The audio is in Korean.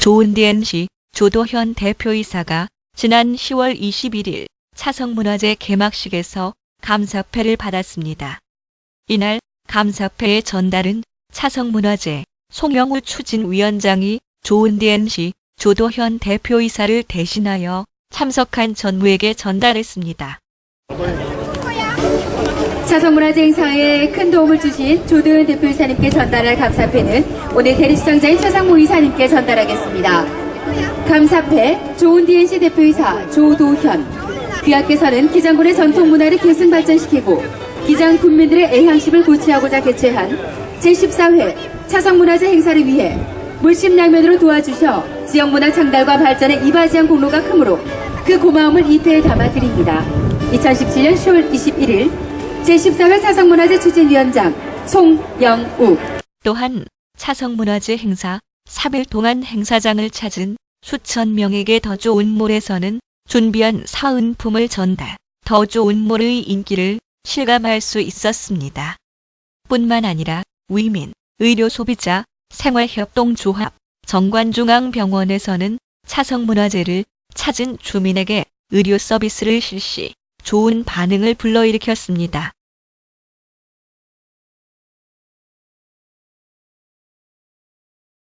조은디엔시 조도현 대표이사가 지난 10월 21일 차성문화제 개막식에서 감사패를 받았습니다. 이날 감사패의 전달은 차성문화제 송영우 추진위원장이 조은디엔시 조도현 대표이사를 대신하여 참석한 전무에게 전달했습니다. 차성 문화제 행사에 큰 도움을 주신 조도현 대표 이사님께 전달할 감사패는 오늘 대리수장자인 최상무 이사님께 전달하겠습니다. 감사패 조은디엔시 대표이사 조도현 귀하께서는 기장군의 전통 문화를 계승 발전시키고 기장 군민들의 애향심을 고취하고자 개최한 제14회 차성 문화제 행사를 위해 물심양면으로 도와주셔 지역문화 창달과 발전에 이바지한 공로가 크므로 그 고마움을 이 패에 담아드립니다. 2017년 10월 21일 제14회 차성문화제 추진위원장 송영우 또한 차성문화제 행사 3일 동안 행사장을 찾은 수천 명에게 더 좋은 몰에서는 준비한 사은품을 전달, 더 좋은 몰의 인기를 실감할 수 있었습니다. 뿐만 아니라 위민, 의료소비자, 생활협동조합, 정관중앙병원에서는 차성문화제를 찾은 주민에게 의료 서비스를 실시, 좋은 반응을 불러일으켰습니다.